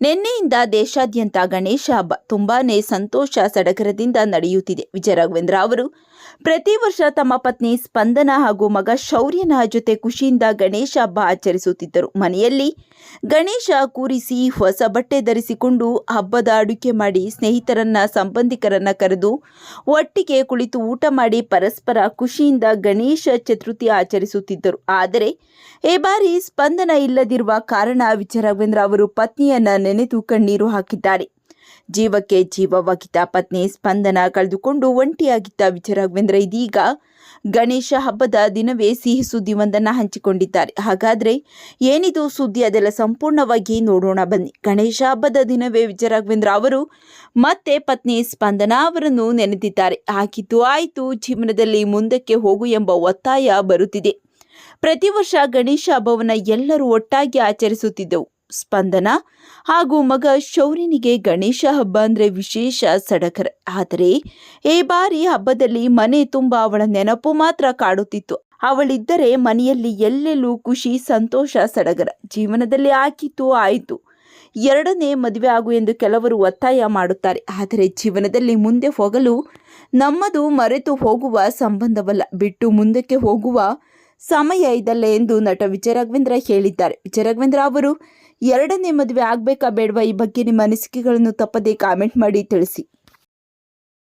ನಿನ್ನೆಯಿಂದ ದೇಶಾದ್ಯಂತ ಗಣೇಶ ಹಬ್ಬ ತುಂಬಾನೇ ಸಂತೋಷ ಸಡಗರದಿಂದ ನಡೆಯುತ್ತಿದೆ. ವಿಜಯ ರಾಘವೇಂದ್ರ ಅವರು ಪ್ರತಿ ವರ್ಷ ತಮ್ಮ ಪತ್ನಿ ಸ್ಪಂದನ ಹಾಗೂ ಮಗ ಶೌರ್ಯನ ಜೊತೆ ಖುಷಿಯಿಂದ ಗಣೇಶ ಹಬ್ಬ ಆಚರಿಸುತ್ತಿದ್ದರು. ಮನೆಯಲ್ಲಿ ಗಣೇಶ ಕೂರಿಸಿ ಹೊಸ ಬಟ್ಟೆ ಧರಿಸಿಕೊಂಡು ಹಬ್ಬದ ಅಡುಗೆ ಮಾಡಿ ಸ್ನೇಹಿತರನ್ನ, ಸಂಬಂಧಿಕರನ್ನ ಕರೆದು ಒಟ್ಟಿಗೆ ಕುಳಿತು ಊಟ ಮಾಡಿ ಪರಸ್ಪರ ಖುಷಿಯಿಂದ ಗಣೇಶ ಚತುರ್ಥಿ ಆಚರಿಸುತ್ತಿದ್ದರು. ಆದರೆ, ಈ ಬಾರಿ ಸ್ಪಂದನ ಇಲ್ಲದಿರುವ ಕಾರಣ ವಿಜಯ ರಾಘವೇಂದ್ರ ಅವರು ಪತ್ನಿಯನ್ನ ನೆನೆದು ಕಣ್ಣೀರು ಹಾಕಿದ್ದಾರೆ. ಜೀವಕ್ಕೆ ಜೀವವಾಗಿದ್ದ ಪತ್ನಿ ಸ್ಪಂದನ ಕಳೆದುಕೊಂಡು ಒಂಟಿಯಾಗಿದ್ದ ವಿಜಯ ರಾಘವೇಂದ್ರ ಇದೀಗ ಗಣೇಶ ಹಬ್ಬದ ದಿನವೇ ಸಿಹಿ ಸುದ್ದಿ ಒಂದನ್ನು ಹಂಚಿಕೊಂಡಿದ್ದಾರೆ. ಹಾಗಾದರೆ ಏನಿದು ಸುದ್ದಿ? ಅದೆಲ್ಲ ಸಂಪೂರ್ಣವಾಗಿ ನೋಡೋಣ ಬನ್ನಿ. ಗಣೇಶ ಹಬ್ಬದ ದಿನವೇ ವಿಜಯ ರಾಘವೇಂದ್ರ ಅವರು ಮತ್ತೆ ಪತ್ನಿ ಸ್ಪಂದನಾ ಅವರನ್ನು ನೆನೆದಿದ್ದಾರೆ. ಹಾಕಿದ್ದು ಆಯಿತು, ಜೀವನದಲ್ಲಿ ಮುಂದಕ್ಕೆ ಹೋಗು ಎಂಬ ಒತ್ತಾಯ ಬರುತ್ತಿದೆ. ಪ್ರತಿ ವರ್ಷ ಗಣೇಶ ಹಬ್ಬವನ್ನು ಎಲ್ಲರೂ ಒಟ್ಟಾಗಿ ಆಚರಿಸುತ್ತಿದ್ದೆವು. ಸ್ಪಂದನ ಹಾಗೂ ಮಗ ಶೌರ್ಯನಿಗೆ ಗಣೇಶ ಹಬ್ಬ ಅಂದರೆ ವಿಶೇಷ ಸಡಗರ. ಆದರೆ ಈ ಬಾರಿ ಹಬ್ಬದಲ್ಲಿ ಮನೆ ತುಂಬ ಅವಳ ನೆನಪು ಮಾತ್ರ ಕಾಡುತ್ತಿತ್ತು. ಅವಳಿದ್ದರೆ ಮನೆಯಲ್ಲಿ ಎಲ್ಲೆಲ್ಲೂ ಖುಷಿ, ಸಂತೋಷ, ಸಡಗರ. ಜೀವನದಲ್ಲಿ ಆಕಿತು ಆಯಿತು. ಎರಡನೇ ಮದುವೆ ಆಗು ಎಂದು ಕೆಲವರು ಒತ್ತಾಯ ಮಾಡುತ್ತಾರೆ. ಆದರೆ ಜೀವನದಲ್ಲಿ ಮುಂದೆ ಹೋಗಲು ನಮ್ಮದು ಮರೆತು ಹೋಗುವ ಸಂಬಂಧವಲ್ಲ. ಬಿಟ್ಟು ಮುಂದಕ್ಕೆ ಹೋಗುವ ಸಮಯ ಇದಲ್ಲ ಎಂದು ನಟ ವಿಜಯ ರಾಘವೇಂದ್ರ ಹೇಳಿದ್ದಾರೆ. ವಿಜಯ ರಾಘವೇಂದ್ರ ಅವರು, ಎರಡನೇ ಮದುವೆ ಆಗಬೇಕಾ ಬೇಡವಾ? ಈ ಬಗ್ಗೆ ನಿಮ್ಮ ಅನಿಸಿಕೆಗಳನ್ನು ತಪ್ಪದೇ ಕಾಮೆಂಟ್ ಮಾಡಿ ತಿಳಿಸಿ.